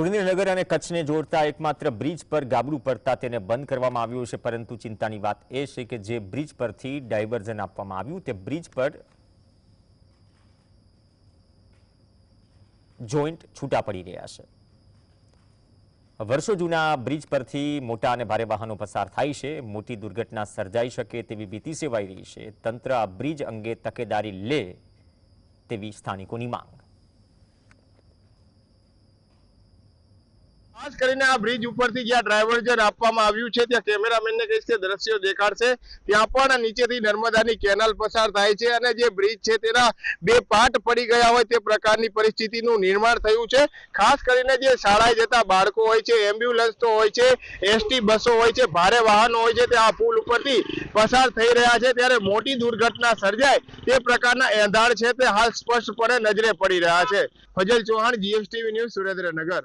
સુરેન્દ્રનગર અને કચ્છને જોડતા એકમાત્ર બ્રિજ પર ગાબડું પડતા તેને બંધ કરવામાં આવ્યું છે. પરંતુ ચિંતાની વાત એ છે કે જે બ્રિજ પરથી ડાયવર્ઝન આપવામાં આવ્યું તે બ્રિજ પર જોઈન્ટ છૂટા પડી રહ્યા છે. વર્ષો જૂના બ્રિજ પરથી મોટા અને ભારે વાહનો પસાર થાય છે. મોટી દુર્ઘટના સર્જાઈ શકે તેવી ભીતિ સેવાઈ રહી છે. તંત્ર આ બ્રિજ અંગે તકેદારી લે તેવી સ્થાનિકોની માંગ. ખાસ કરીને આ બ્રિજ ઉપરથી જ્યાં ડ્રાઈવર્જન આપવામાં આવ્યું છે, ત્યાં કેમેરામેનને કહીશ કે દ્રશ્યો દેખાડશે. ત્યાં પણ નીચેથી નર્મદાની કેનાલ પસાર થાય છે અને જે બ્રિજ છે તેના બે પાટ પડી ગયા હોય તે પ્રકારની પરિસ્થિતિનું નિર્માણ થયું છે. ખાસ કરીને જે શાળાએ જતા બાળકો હોય છે એમ્બ્યુલન્સ તો હોય છે એસટી બસો હોય છે, ભારે વાહનો હોય છે તે આ પુલ ઉપરથી પસાર થઈ રહ્યા છે. ત્યારે મોટી દુર્ઘટના સર્જાય તે પ્રકારના એંધાણ છે તે હાલ સ્પષ્ટપણે નજરે પડી રહ્યા છે. Fazal Chauhan GSTV news Surendranagar.